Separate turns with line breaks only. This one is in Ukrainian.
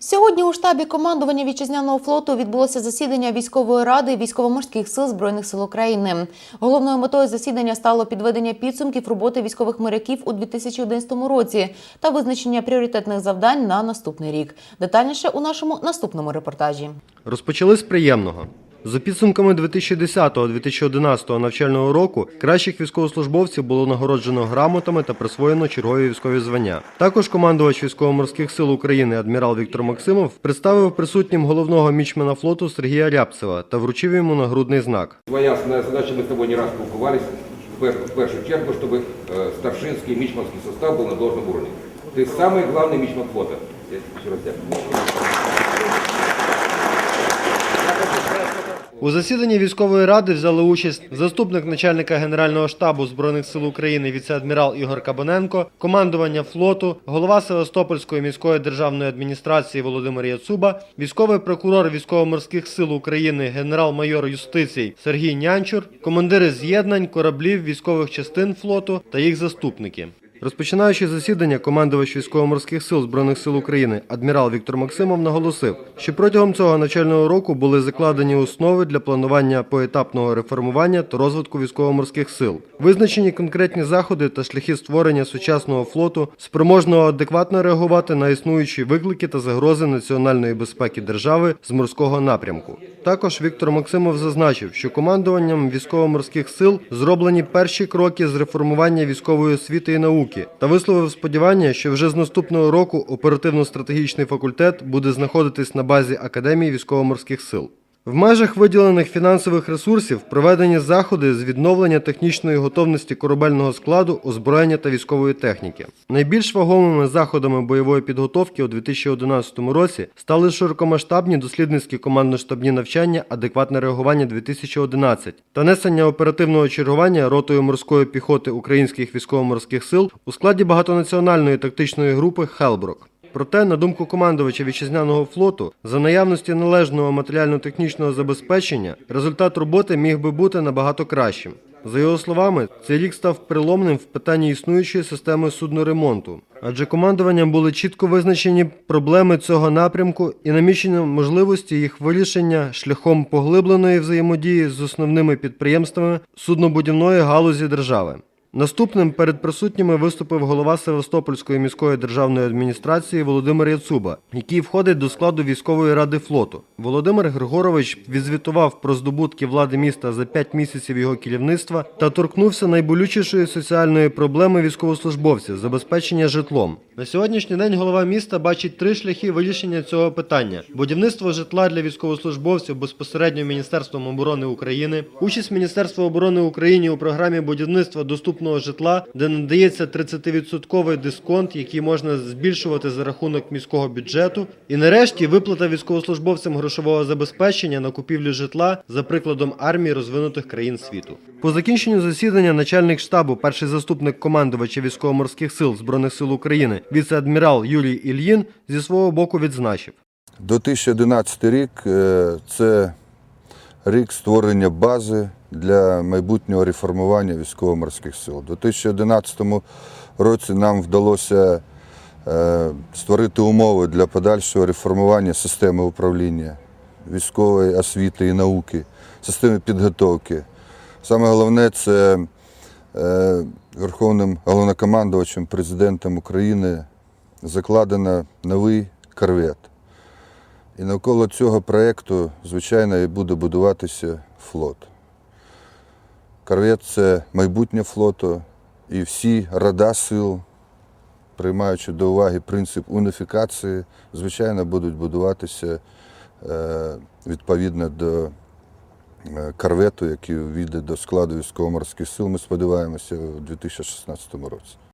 Сьогодні у штабі командування вітчизняного флоту відбулося засідання військової ради військово-морських сил збройних сил України. Головною метою засідання стало підведення підсумків роботи військових моряків у 2011 році та визначення пріоритетних завдань на наступний рік. Детальніше у нашому наступному репортажі.
Розпочали з приємного. За підсумками 2010-2011 навчального року кращих військовослужбовців було нагороджено грамотами та присвоєно чергові військові звання. Також командувач військово-морських сил України адмірал Віктор Максимов представив присутнім головного мічмена флоту Сергія Рябцева та вручив йому нагрудний знак.
Твоя основная задача, мы с тобой не раз спілкувались, в пер- в першу чергу, чтобы э, старшинский мичманский состав был на должном уровне. Ты самый главный мичман флота. Я еще раз дякую.
У засіданні військової ради взяли участь заступник начальника Генерального штабу Збройних сил України віце-адмірал Ігор Кабаненко, командування флоту, голова Севастопольської міської державної адміністрації Володимир Яцуба, військовий прокурор військово-морських сил України генерал-майор юстицій Сергій Нянчур, командири з'єднань, кораблів, військових частин флоту та їх заступники. Розпочинаючи засідання, командувач військово-морських сил Збройних сил України адмірал Віктор Максимов наголосив, що протягом цього навчального року були закладені основи для планування поетапного реформування та розвитку військово-морських сил, визначені конкретні заходи та шляхи створення сучасного флоту, спроможного адекватно реагувати на існуючі виклики та загрози національної безпеки держави з морського напрямку. Також Віктор Максимов зазначив, що командуванням військово-морських сил зроблені перші кроки з реформування військової освіти і науки та висловив сподівання, що вже з наступного року оперативно-стратегічний факультет буде знаходитись на базі Академії військово-морських сил. В межах виділених фінансових ресурсів проведені заходи з відновлення технічної готовності корабельного складу, озброєння та військової техніки. Найбільш вагомими заходами бойової підготовки у 2011 році стали широкомасштабні дослідницькі командно-штабні навчання «Адекватне реагування 2011» та несення оперативного чергування ротою морської піхоти українських військово-морських сил у складі багатонаціональної тактичної групи «Хелброк». Проте, на думку командувача вітчизняного флоту, за наявності належного матеріально-технічного забезпечення, результат роботи міг би бути набагато кращим. За його словами, цей рік став переломним в питанні існуючої системи судноремонту, адже командуванням були чітко визначені проблеми цього напрямку і намічені можливості їх вирішення шляхом поглибленої взаємодії з основними підприємствами суднобудівної галузі держави. Наступним перед присутніми виступив голова Севастопольської міської державної адміністрації Володимир Яцуба, який входить до складу військової ради флоту. Володимир Григорович відзвітував про здобутки влади міста за 5 місяців його керівництва та торкнувся найболючішої соціальної проблеми військовослужбовців забезпечення житлом. На сьогоднішній день голова міста бачить три шляхи вирішення цього питання: будівництво житла для військовослужбовців безпосередньо Міністерством оборони України, участь Міністерства оборони України у програмі будівництва доступного житла, де надається 30% дисконт, який можна збільшувати за рахунок міського бюджету. І нарешті виплата військовослужбовцям грошового забезпечення на купівлю житла за прикладом армії розвинутих країн світу. По закінченню засідання начальник штабу, перший заступник командувача військово-морських сил Збройних сил України, віце-адмірал Юрій Ільїн зі свого боку відзначив.
2011 рік е, це рік створення бази для майбутнього реформування військово-морських сил. У 2011 році нам вдалося е, створити умови для подальшого реформування системи управління військової освіти і науки, системи підготовки. Саме головне це е, Верховним головнокомандувачем, президентом України закладено новий корвет. І навколо цього проєкту, звичайно, і буде будуватися флот. Корвет це майбутнє флоту, і всі рода сил, приймаючи до уваги принцип уніфікації, звичайно, будуть будуватися е, відповідно до е, корвету, який війде до складу військово-морських сил, ми сподіваємося, у 2016 році.